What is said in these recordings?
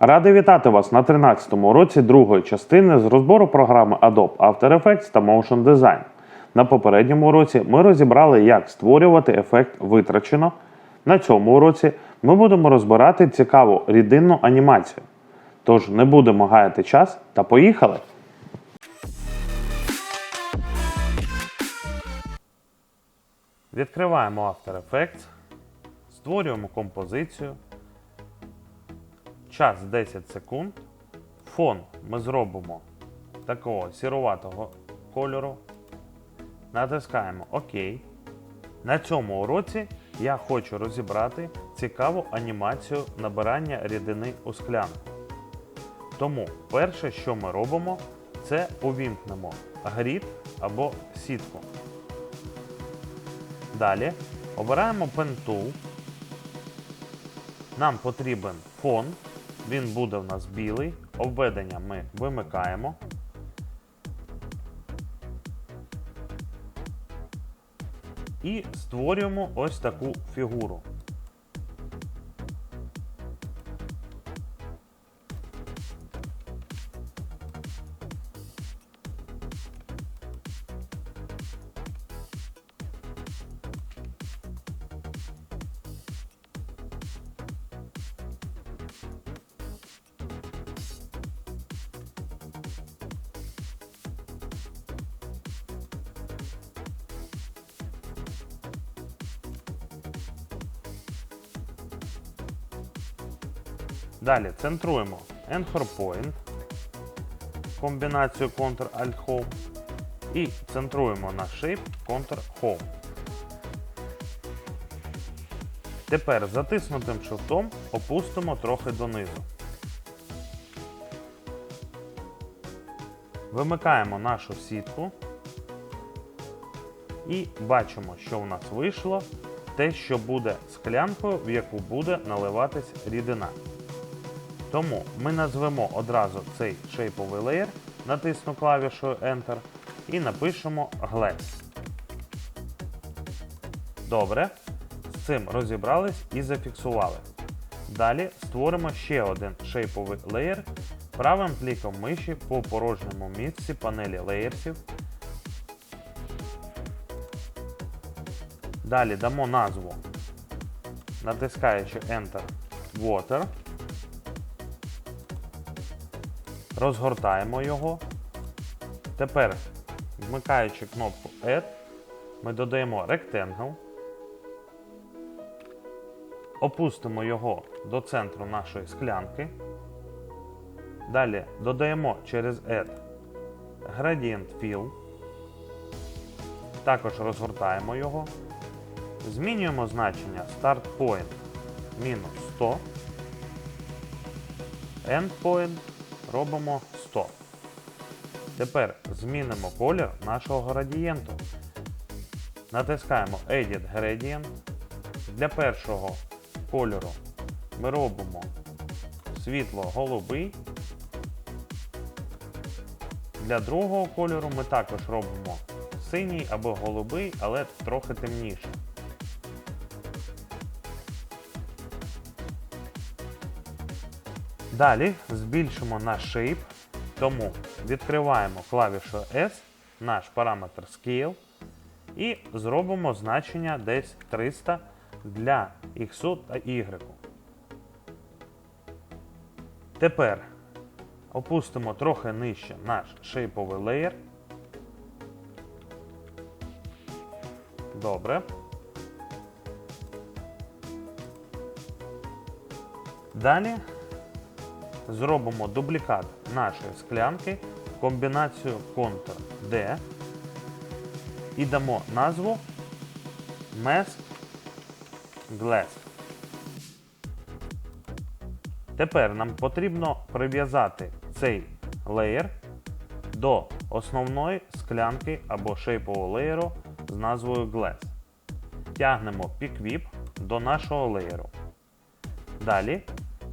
Радий вітати вас на 13-му уроці другої частини з розбору програми Adobe After Effects та Motion Design. На попередньому уроці ми розібрали, як створювати ефект витрачено. На цьому уроці ми будемо розбирати цікаву рідинну анімацію. Тож не будемо гаяти час та поїхали! Відкриваємо After Effects, створюємо композицію. Час 10 секунд. Фон ми зробимо такого сіруватого кольору. Натискаємо ОК. На цьому уроці я хочу розібрати цікаву анімацію набирання рідини у склянку. Тому перше, що ми робимо, це увімкнемо грід або сітку. Далі обираємо Tool. Нам потрібен фон. Він буде в нас білий. Обведення ми вимикаємо. І створюємо ось таку фігуру. Далі центруємо Anchor Point, комбінацію Ctrl-Alt-Home і центруємо наш Shape Ctrl-Home. Тепер затиснутим шифтом опустимо трохи донизу. Вимикаємо нашу сітку і бачимо, що у нас вийшло те, що буде склянкою, в яку буде наливатись рідина. Тому ми назвемо одразу цей шейповий леєр, натисну клавішою Enter і напишемо Glass. Добре. З цим розібрались і зафіксували. Далі створимо ще один шейповий леєр правим кліком миші по порожньому місці панелі леєрсів. Далі дамо назву, натискаючи Enter Water. Розгортаємо його. Тепер, вмикаючи кнопку Add, ми додаємо Rectangle. Опустимо його до центру нашої склянки. Далі додаємо через Add Gradient Fill. Також розгортаємо його. Змінюємо значення Start Point мінус 100. End Point робимо 100. Тепер змінимо колір нашого градієнту. Натискаємо Edit Gradient. Для першого кольору ми робимо світло-голубий. Для другого кольору ми також робимо синій або голубий, але трохи темніше. Далі збільшимо наш shape, тому відкриваємо клавішу S, наш параметр Scale і зробимо значення десь 300 для X та Y. Тепер опустимо трохи нижче наш шейповий леєр. Добре. Далі зробимо дублікат нашої склянки, комбінацію Ctrl-D і дамо назву Mask Glass. Тепер нам потрібно прив'язати цей леєр до основної склянки або шейпового леєру з назвою Glass. Тягнемо Pick до нашого леєру. Далі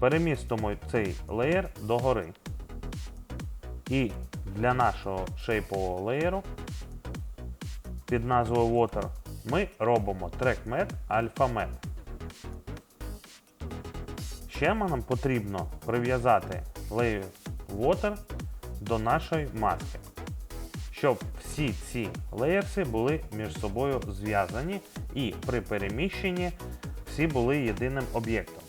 перемістимо цей леєр догори. І для нашого шейпового леєру під назвою Water ми робимо TrackMat Alpha Mat. ще нам потрібно прив'язати Layer Water до нашої маски, щоб всі ці леєрси були між собою зв'язані і при переміщенні всі були єдиним об'єктом.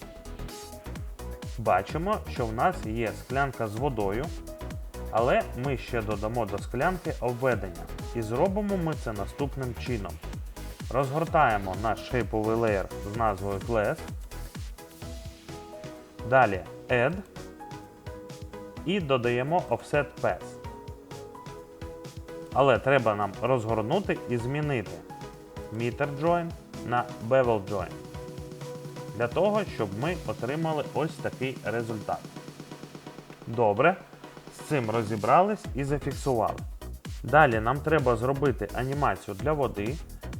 Бачимо, що в нас є склянка з водою, але ми ще додамо до склянки обведення. І зробимо ми це наступним чином. Розгортаємо наш шейповий леєр з назвою Class. Далі Add і додаємо Offset Path. Але треба нам розгорнути і змінити Meter Join на Bevel Join. Для того, щоб ми отримали ось такий результат. Добре, з цим розібрались і зафіксували. Далі нам треба зробити анімацію для води,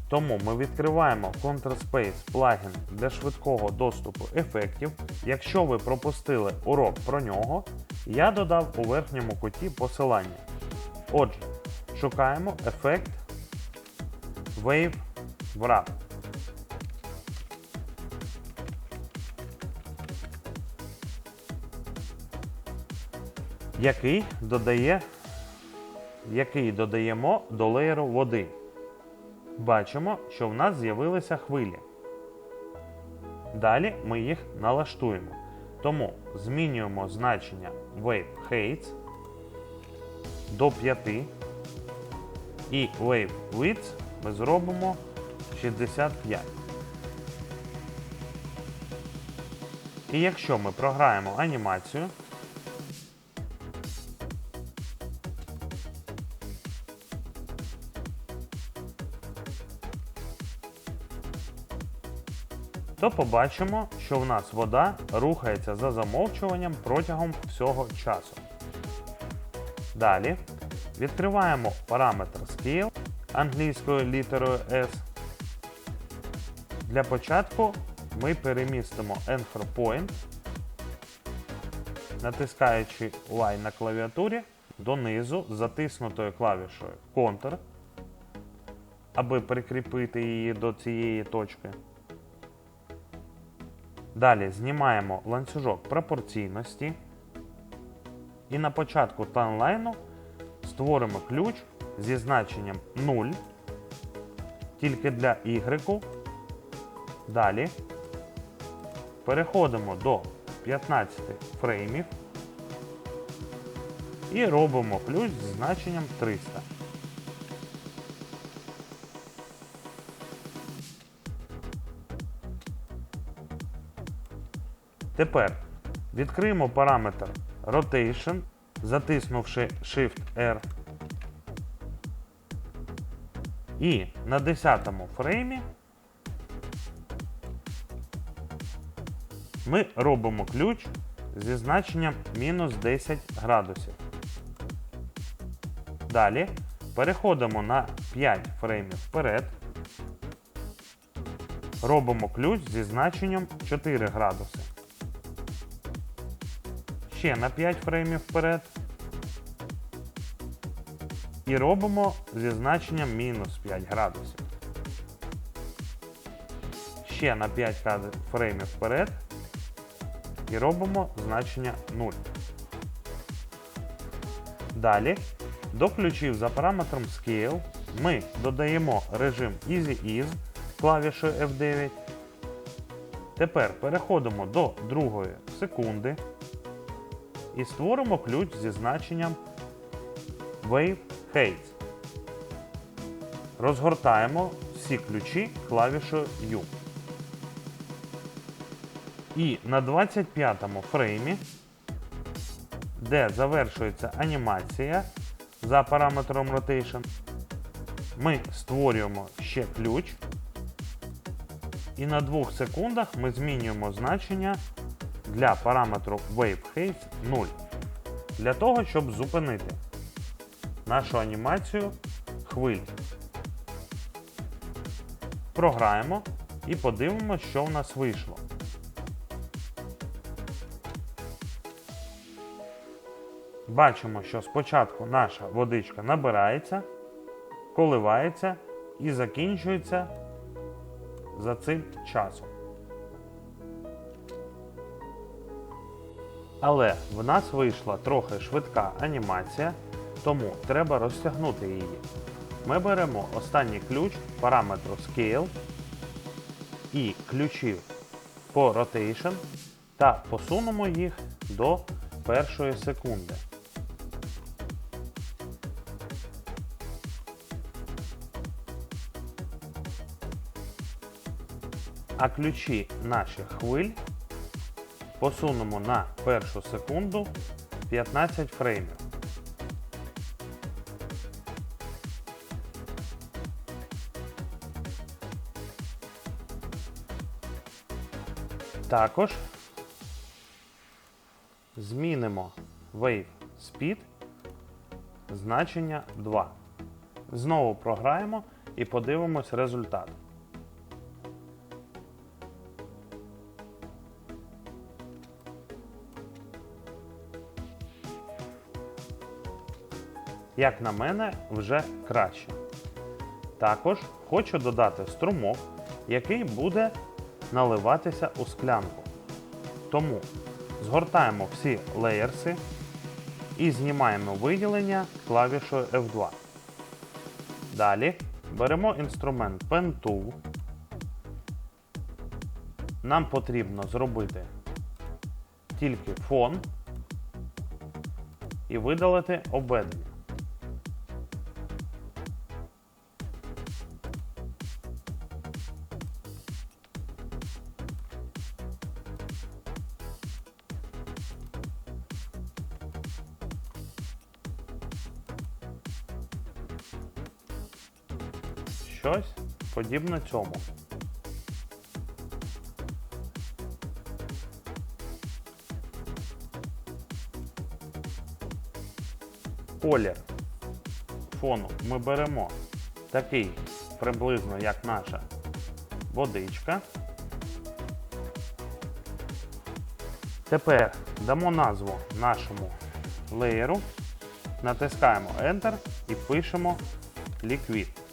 тому ми відкриваємо ContrSpace плагін для швидкого доступу ефектів. Якщо ви пропустили урок про нього, я додав у верхньому куті посилання. Отже, шукаємо ефект Wave Wrap. Який додає який додаємо до леєру води. Бачимо, що в нас з'явилися хвилі. Далі ми їх налаштуємо. Тому змінюємо значення Wave Heights до 5 і Wave Width ми зробимо 65. І якщо ми програємо анімацію, то побачимо, що в нас вода рухається за замовчуванням протягом всього часу. Далі відкриваємо параметр Scale англійською літерою S. Для початку ми перемістимо Anchor Point, натискаючи Y на клавіатурі донизу з затиснутою клавішою Ctrl, аби прикріпити її до цієї точки. Далі знімаємо ланцюжок пропорційності. І на початку таймлайну створимо ключ зі значенням 0 тільки для Y. Далі переходимо до 15 фреймів і робимо ключ зі значенням 300. Тепер відкриємо параметр Rotation, затиснувши Shift-R. І на 10 фреймі ми робимо ключ зі значенням мінус 10 градусів. Далі переходимо на 5 фреймів вперед. Робимо ключ зі значенням 4 градуси ще на 5 фреймів вперед. І робимо зі значенням мінус 5 градусів. Ще на 5 фреймів вперед. І робимо значення 0. Далі до ключів за параметром Scale ми додаємо режим Easy Ease клавішою F9. Тепер переходимо до другої секунди і створимо ключ зі значенням Wave Heights. Розгортаємо всі ключі клавішою U. І на 25-му фреймі, де завершується анімація за параметром Rotation, ми створюємо ще ключ. І на 2 секундах ми змінюємо значення для параметру WaveHeight 0. Для того, щоб зупинити нашу анімацію хвиль. Програємо і подивимося, що в нас вийшло. Бачимо, що спочатку наша водичка набирається, коливається і закінчується за цим часом. Але в нас вийшла трохи швидка анімація, тому треба розтягнути її. Ми беремо останній ключ параметру Scale і ключів по Rotation та посунемо їх до першої секунди. А ключі наших хвиль посунемо на першу секунду 15 фреймів. Також змінимо Wave Speed значення 2. Знову програємо і подивимось результат. Як на мене, вже краще. Також хочу додати струмок, який буде наливатися у склянку. Тому згортаємо всі леєрси і знімаємо виділення клавішою F2. Далі беремо інструмент Pen Tool. Нам потрібно зробити тільки фон і видалити обведення. Щось подібне цьому. Колір фону ми беремо такий приблизно як наша водичка. Тепер дамо назву нашому леєру, натискаємо Enter і пишемо Liquid.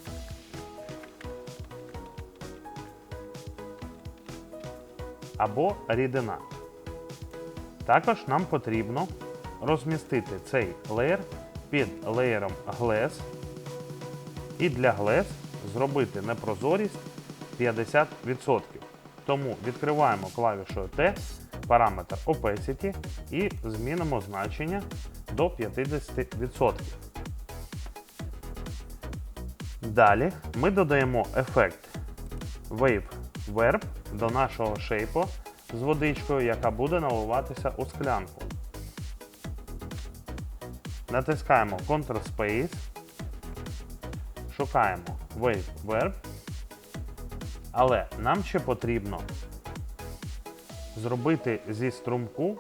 Або рідина. Також нам потрібно розмістити цей леєр під леєром Glass і для Glass зробити непрозорість 50%. Тому відкриваємо клавішою T, параметр Opacity і змінимо значення до 50%. Далі ми додаємо ефект Wave Verb до нашого шейпу з водичкою, яка буде наливатися у склянку. Натискаємо Ctrl-Space, шукаємо Wave Verb, але нам ще потрібно зробити зі струмку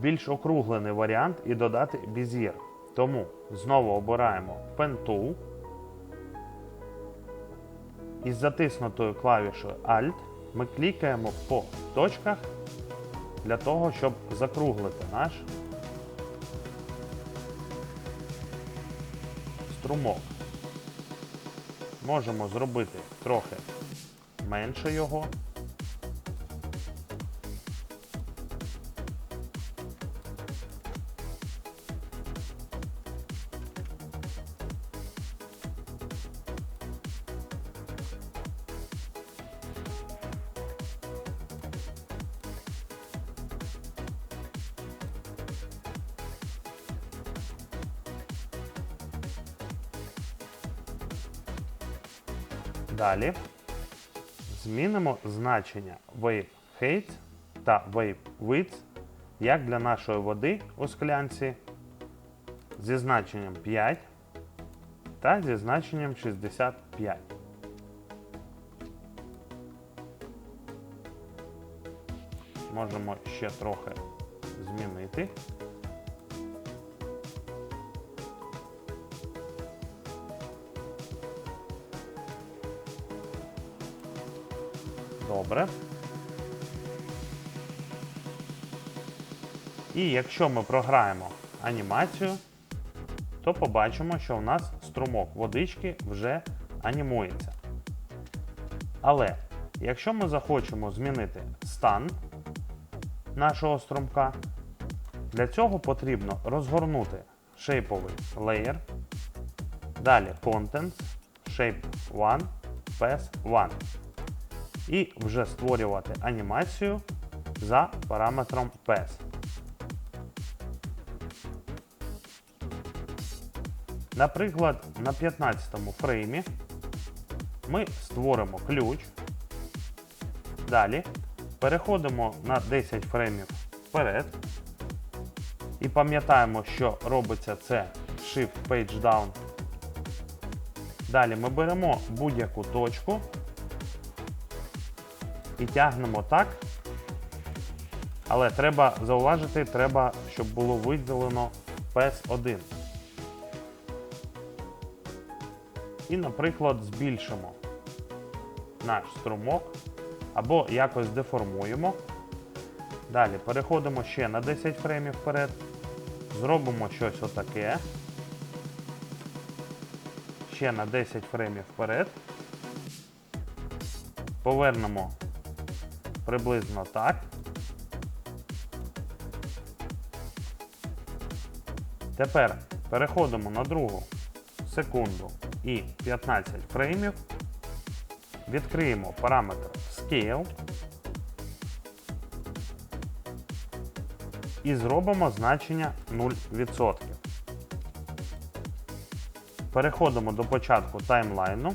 більш округлений варіант і додати бізір. Тому знову обираємо Pen Tool, із затиснутою клавішою Alt ми клікаємо по точках для того, щоб закруглити наш струмок. Можемо зробити трохи менше його. Далі змінимо значення Wave Height та Wave Width як для нашої води у склянці зі значенням 5 та зі значенням 65. Можемо ще трохи змінити. Добре. І якщо ми програємо анімацію, то побачимо, що в нас струмок водички вже анімується. Але якщо ми захочемо змінити стан нашого струмка. Для цього потрібно розгорнути шейповий леєр. Далі Contents, Shape 1, Path 1. І вже створювати анімацію за параметром Path. Наприклад, на 15 му фреймі ми створимо ключ. Далі переходимо на 10 фреймів вперед. І пам'ятаємо, що робиться це Shift Page Down. Далі ми беремо будь-яку точку і тягнемо так. Але треба зауважити, треба, щоб було виділено PS1. І, наприклад, збільшимо наш струмок або якось деформуємо. Далі переходимо ще на 10 фреймів вперед. Зробимо щось отаке. Ще на 10 фреймів вперед. Повернемо приблизно так. Тепер переходимо на другу секунду і 15 фреймів. Відкриємо параметр Scale і зробимо значення 0%. Переходимо до початку таймлайну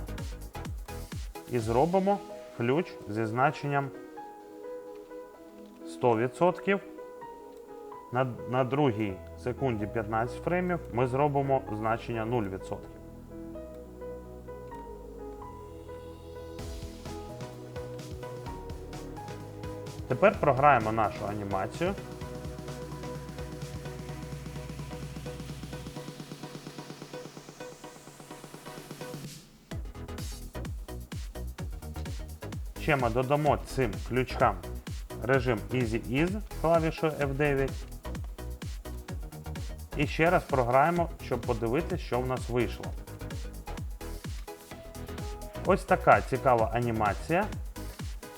і зробимо ключ зі значенням 100%. На, на другій секунді 15 фреймів ми зробимо значення 0%. Тепер програємо нашу анімацію. Ще ми додамо цим ключкам режим Easy Ease клавішою F9. І ще раз програємо, щоб подивитися, що в нас вийшло. Ось така цікава анімація.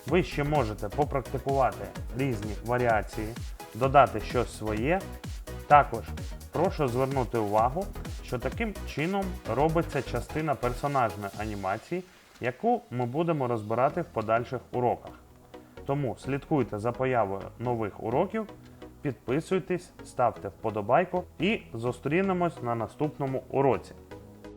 Ви ще можете попрактикувати різні варіації, додати щось своє. Також прошу звернути увагу, що таким чином робиться частина персонажної анімації, яку ми будемо розбирати в подальших уроках. Тому слідкуйте за появою нових уроків, підписуйтесь, ставте вподобайку і зустрінемось на наступному уроці.